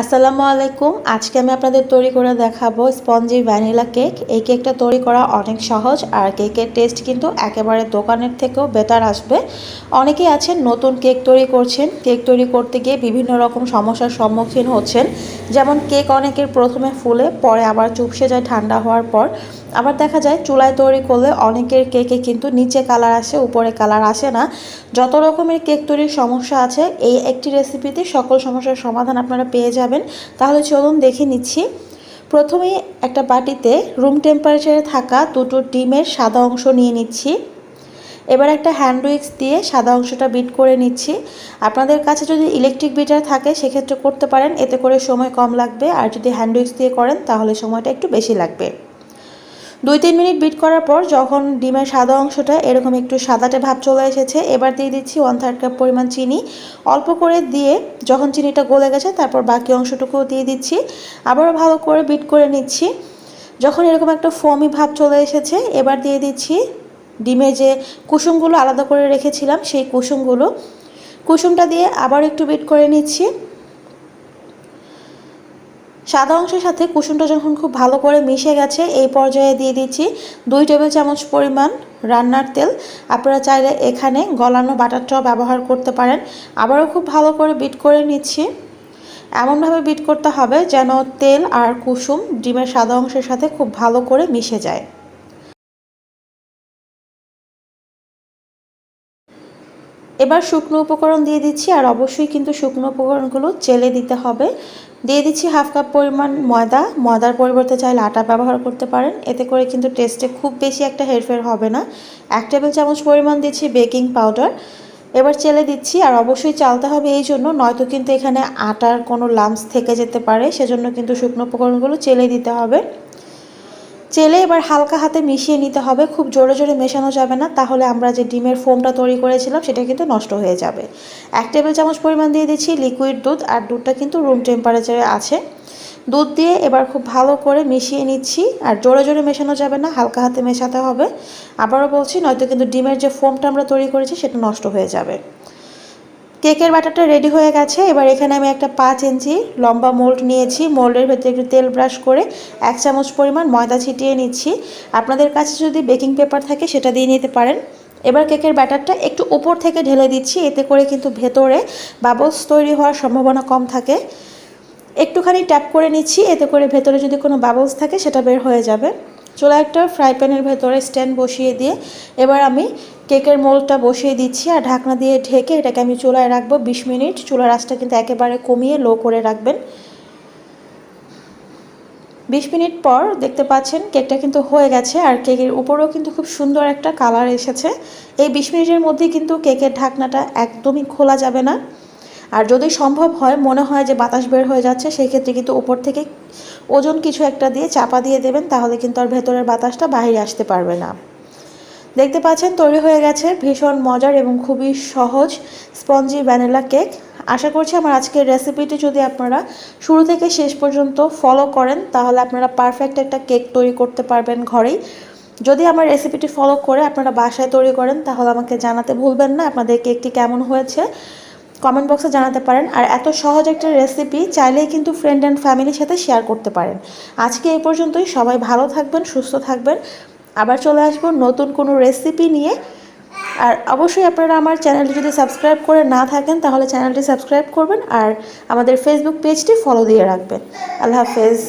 আসসালামু আলাইকুম। আজকে আমি আপনাদের তৈরি করে দেখাবো স্পঞ্জি ভ্যানিলা কেক। এই কেকটা তৈরি করা অনেক সহজ আর কেকের টেস্ট কিন্তু একেবারে দোকানের থেকেও বেটার আসবে। অনেকেই আছেন নতুন কেক তৈরি করছেন। কেক তৈরি করতে গিয়ে বিভিন্ন রকম সমস্যার সম্মুখীন হচ্ছেন। যেমন কেক অনেকের প্রথমে ফুলে, পরে আবার চুপসে যায় ঠান্ডা হওয়ার পর। আবার দেখা যায় চুলায় তৈরি করলে অনেকের কেকে কিন্তু নিচে কালার আসে, উপরে কালার আসে না। যত রকমের কেক তৈরির সমস্যা আছে, এই একটি রেসিপিতে সকল সমস্যার সমাধান আপনারা পেয়ে যাবেন। তাহলে চলুন দেখে নিচ্ছি। প্রথমেই একটা বাটিতে রুম টেম্পারেচারে থাকা দুটো ডিমের সাদা অংশ নিয়ে নিচ্ছি। এবার একটা হ্যান্ড উইক্স দিয়ে সাদা অংশটা বিট করে নিচ্ছি। আপনাদের কাছে যদি ইলেকট্রিক বিটার থাকে, সেক্ষেত্রে করতে পারেন। এতে করে সময় কম লাগবে। আর যদি হ্যান্ড উইক্স দিয়ে করেন, তাহলে সময়টা একটু বেশি লাগবে। দুই তিন মিনিট বিট করার পর যখন ডিমের সাদা অংশটা এরকম একটু সাদাটে ভাব চলে এসেছে, এবার দিয়ে দিচ্ছি ওয়ান থার্ড কাপ পরিমাণ চিনি। অল্প করে দিয়ে যখন চিনিটা গলে গেছে, তারপর বাকি অংশটুকুও দিয়ে দিচ্ছি। আবারও ভালো করে বিট করে নিচ্ছি। যখন এরকম একটা ফমি ভাব চলে এসেছে, এবার দিয়ে দিচ্ছি ডিমে যে কুসুমগুলো আলাদা করে রেখেছিলাম, সেই কুসুমগুলো। কুসুমটা দিয়ে আবার একটু বিট করে নিচ্ছি। সাদা অংশের সাথে কুসুমটা যখন খুব ভালো করে মিশে গেছে, এই পর্যায়ে দিয়ে দিচ্ছি দুই টেবিল চামচ পরিমাণ রান্নার তেল। আপনারা চাইলে এখানে গলানো বাটারটাও ব্যবহার করতে পারেন। আবারও খুব ভালো করে বিট করে নিচ্ছি। এমনভাবে বিট করতে হবে যেন তেল আর কুসুম ডিমের সাদা অংশের সাথে খুব ভালো করে মিশে যায়। এবার শুকনো উপকরণ দিয়ে দিচ্ছি, আর অবশ্যই কিন্তু শুকনো উপকরণগুলো চেলে দিতে হবে। দিয়ে দিচ্ছি হাফ কাপ পরিমাণ ময়দা। ময়দার পরিবর্তে চাইলে আটা ব্যবহার করতে পারেন। এতে করে কিন্তু টেস্টে খুব বেশি একটা হেরফের হবে না। এক টেবিল চামচ পরিমাণ দিচ্ছি বেকিং পাউডার এবার চেলে দিচ্ছি, আর অবশ্যই চালতে হবে এই জন্য, নয়তো কিন্তু এখানে আটার কোনো লামস থেকে যেতে পারে। সেজন্য কিন্তু শুকনো উপকরণগুলো চেলে দিতে হবে। চেলে এবার হালকা হাতে মিশিয়ে নিতে হবে, খুব জোরে জোরে মেশানো যাবে না, তাহলে আমরা যে ডিমের ফোমটা তৈরি করেছিলাম সেটা কিন্তু নষ্ট হয়ে যাবে। এক টেবিল চামচ পরিমাণ দিয়ে দিচ্ছি লিকুইড দুধ, আর দুধটা কিন্তু রুম টেম্পারেচারে আছে। দুধ দিয়ে এবার খুব ভালো করে মিশিয়ে নিচ্ছি, আর জোরে জোরে মেশানো যাবে না, হালকা হাতে মেশাতে হবে। আবারও বলছি, নয়তো কিন্তু ডিমের যে ফোমটা আমরা তৈরি করেছি সেটা নষ্ট হয়ে যাবে। কেকের ব্যাটারটা রেডি হয়ে গেছে। এবার এখানে আমি একটা পাঁচ ইঞ্চি লম্বা মোল্ড নিয়েছি। মোল্ডের ভেতরে একটু তেল ব্রাশ করে এক চামচ পরিমাণ ময়দা ছিটিয়ে নিচ্ছি। আপনাদের কাছে যদি বেকিং পেপার থাকে সেটা দিয়ে নিতে পারেন। এবার কেকের ব্যাটারটা একটু উপর থেকে ঢেলে দিচ্ছি। এতে করে কিন্তু ভেতরে বাবলস তৈরি হওয়ার সম্ভাবনা কম থাকে। একটুখানি ট্যাপ করে নিচ্ছি। এতে করে ভেতরে যদি কোনো বাবলস থাকে সেটা বের হয়ে যাবে। চুলা একটা ফ্রাই প্যানের ভেতরে স্ট্যান্ড বসিয়ে দিয়ে এবার আমি কেকের মোলটা বসিয়ে দিচ্ছি আর ঢাকনা দিয়ে ঢেকে এটাকে আমি চুলায় রাখব বিশ মিনিট। চুলার আঁচটা কিন্তু একেবারে কমিয়ে লো করে রাখবেন। বিশ মিনিট পর দেখতে পাচ্ছেন কেকটা কিন্তু হয়ে গেছে আর কেকের উপরেও কিন্তু খুব সুন্দর একটা কালার এসেছে। এই বিশ মিনিটের মধ্যে কিন্তু কেকের ঢাকনাটা একদমই খোলা যাবে না। আর যদি সম্ভব হয়, মনে হয় যে বাতাস বের হয়ে যাচ্ছে সেই ক্ষেত্রে কিন্তু উপর থেকে ওজন কিছু একটা দিয়ে চাপা দিয়ে দেবেন, তাহলে কিন্তু আর ভেতরের বাতাসটা বাইরে আসতে পারবে না। দেখতে পাচ্ছেন, তৈরি হয়ে গেছে ভীষণ মজার এবং খুবই সহজ স্পঞ্জি ভ্যানিলা কেক। আশা করছি আমার আজকের রেসিপিটি যদি আপনারা শুরু থেকে শেষ পর্যন্ত ফলো করেন, তাহলে আপনারা পারফেক্ট একটা কেক তৈরি করতে পারবেন ঘরেই। যদি আমার রেসিপিটি ফলো করে আপনারা বাসায় তৈরি করেন, তাহলে আমাকে জানাতে ভুলবেন না আপনাদের কেকটি কেমন হয়েছে। কমেন্ট বক্সে জানাতে পারেন। আর এত সহজ একটা রেসিপি চাইলেই কিন্তু ফ্রেন্ড অ্যান্ড ফ্যামিলির সাথে শেয়ার করতে পারেন। আজকে এই পর্যন্তই। সবাই ভালো থাকবেন, সুস্থ থাকবেন। আবার চলে আসব নতুন কোনো রেসিপি নিয়ে। আর অবশ্যই আপনারা আমার চ্যানেলটি যদি সাবস্ক্রাইব করে না থাকেন, তাহলে চ্যানেলটি সাবস্ক্রাইব করবেন। আর আমাদের ফেসবুক পেজটি ফলো দিয়ে রাখবেন। আল্লাহ হাফেজ।